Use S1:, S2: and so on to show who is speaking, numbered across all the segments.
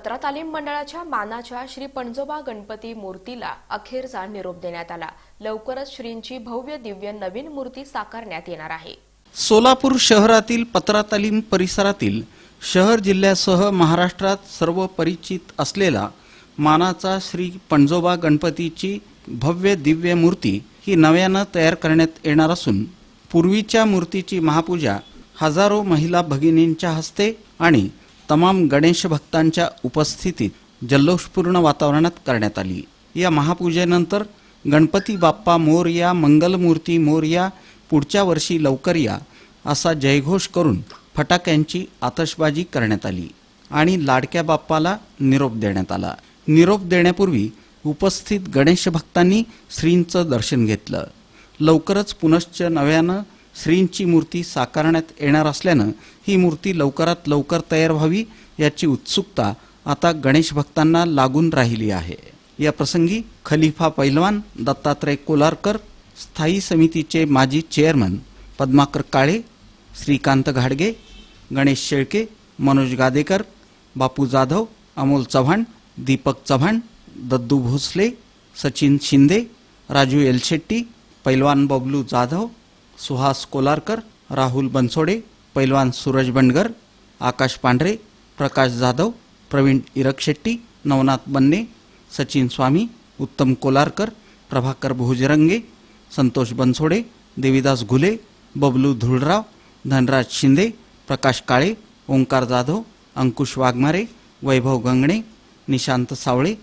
S1: पत्रा तालीम मंडळाच्या मानाच्या श्री पणजोबा गणपती मूर्तीला अखेरचा निरोप देण्यात आला. लवकरच श्रींची भव्य दिव्य नवीन मूर्ती साकारण्यात येणार आहे.
S2: सोलापूर शहरातील पत्रा तालीम परिसरातील शहर जिल्ह्यासह महाराष्ट्रात सर्व परिचित असलेला मानाचा श्री पणजोबा गणपतीची भव्य दिव्य मूर्ती ही नव्यानं तयार करण्यात येणार असून पूर्वीच्या मूर्तीची महापूजा हजारो महिला भगिनींच्या हस्ते आणि तमाम गणेश भक्तांच्या उपस्थितीत जल्लोषपूर्ण वातावरणात करण्यात आली. या महापूजेनंतर गणपती बाप्पा मोरया मंगलमूर्ती मोरया पुढच्या वर्षी लवकर या असा जयघोष करून फटाक्यांची आतषबाजी करण्यात आली आणि लाडक्या बाप्पाला निरोप देण्यात आला. निरोप देण्यापूर्वी उपस्थित गणेश भक्तांनी श्रींचं दर्शन घेतलं. लवकरच पुनश्च नव्यानं श्रींची मूर्ती साकारण्यात येणार असल्यानं ही मूर्ती लवकरात लवकर तयार व्हावी याची उत्सुकता आता गणेश भक्तांना लागून राहिली आहे. या प्रसंगी खलिफा पैलवान दत्तात्रय कोलारकर स्थायी समितीचे माजी चेअरमन पद्माकर काळे श्रीकांत घाडगे गणेश शेळके मनोज गादेकर बापू जाधव अमोल चव्हाण दीपक चव्हाण दद्दू भोसले सचिन शिंदे राजू एलशेट्टी पैलवान बबलू जाधव सुहास कोलारकर राहुल बनसोडे पैलवान सूरज बंडगर आकाश पांढरे प्रकाश जाधव प्रवीण इरकशेट्टी नवनाथ बन्ने सचिन स्वामी उत्तम कोलारकर प्रभाकर भोजरंगे संतोष बनसोडे देविदास घुले बबलू धुळराव धनराज शिंदे प्रकाश काळे ओंकार जाधव अंकुश वाघमारे वैभव गंगणे निशांत सावळे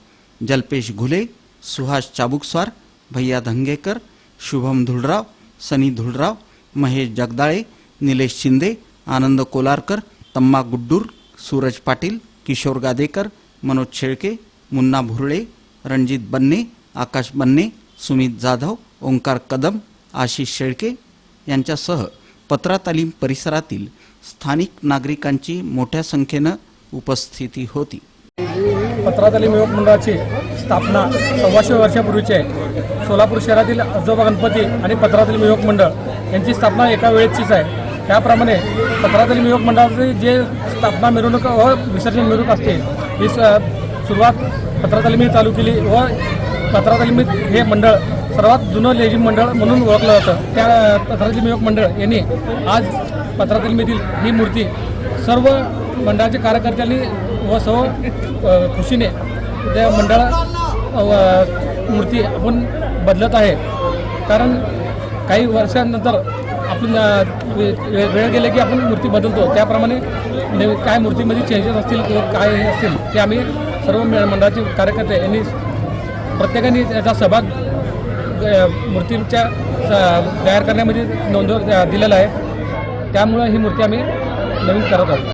S2: जल्पेश घुले सुहास चाबुकस्वार भैया धंगेकर शुभम धुळराव सनी धुळराव महेश जगदाळे निलेश शिंदे आनंद कोलारकर तम्मा गुड्डूर सूरज पाटील किशोर गादेकर मनोज शेळके मुन्ना भुरळे रणजित बन्ने आकाश बन्ने सुमित जाधव ओंकार कदम आशिष शेळके यांच्यासह पत्रा तालीम परिसरातील स्थानिक नागरिकांची मोठ्या संख्येनं उपस्थिती होती.
S3: पत्रा तालीम युवक मंडळाची स्थापना सव्वाशे वर्षापूर्वीची आहे. सोलापूर शहरातील आजोबा गणपती आणि पत्रातील युवक मंडळ यांची स्थापना एका वेळेचीच आहे. त्याप्रमाणे पत्रातील युवक मंडळाची जे स्थापना मिरवणूक व विसर्जन मिरवणूक असते ही स- सुरुवात पत्रातालिमी चालू केली व पत्रातलमी हे मंडळ सर्वात जुनं लेझिम मंडळ म्हणून ओळखलं जातं. त्या पत्रातील युवक मंडळ यांनी आज पत्रातालिमीतील ही मूर्ती सर्व मंडळाच्या कार्यकर्त्यांनी व सर्व खुशीने त्या मंडळ मूर्ती आपण बदलत आहे. कारण काही वर्षांनंतर आपण वे- वे- वेळ गेले की आपण मूर्ती बदलतो. त्याप्रमाणे काय मूर्तीमध्ये चेंजेस असतील किंवा काय हे असतील ते आम्ही सर्व मंडळाचे कार्यकर्ते यांनी प्रत्येकाने त्याचा सहभाग अ, मूर्तीच्या स- तयार करण्यामध्ये नोंदव दिलेला आहे. त्यामुळं ही मूर्ती आम्ही नवीन करत आहोत.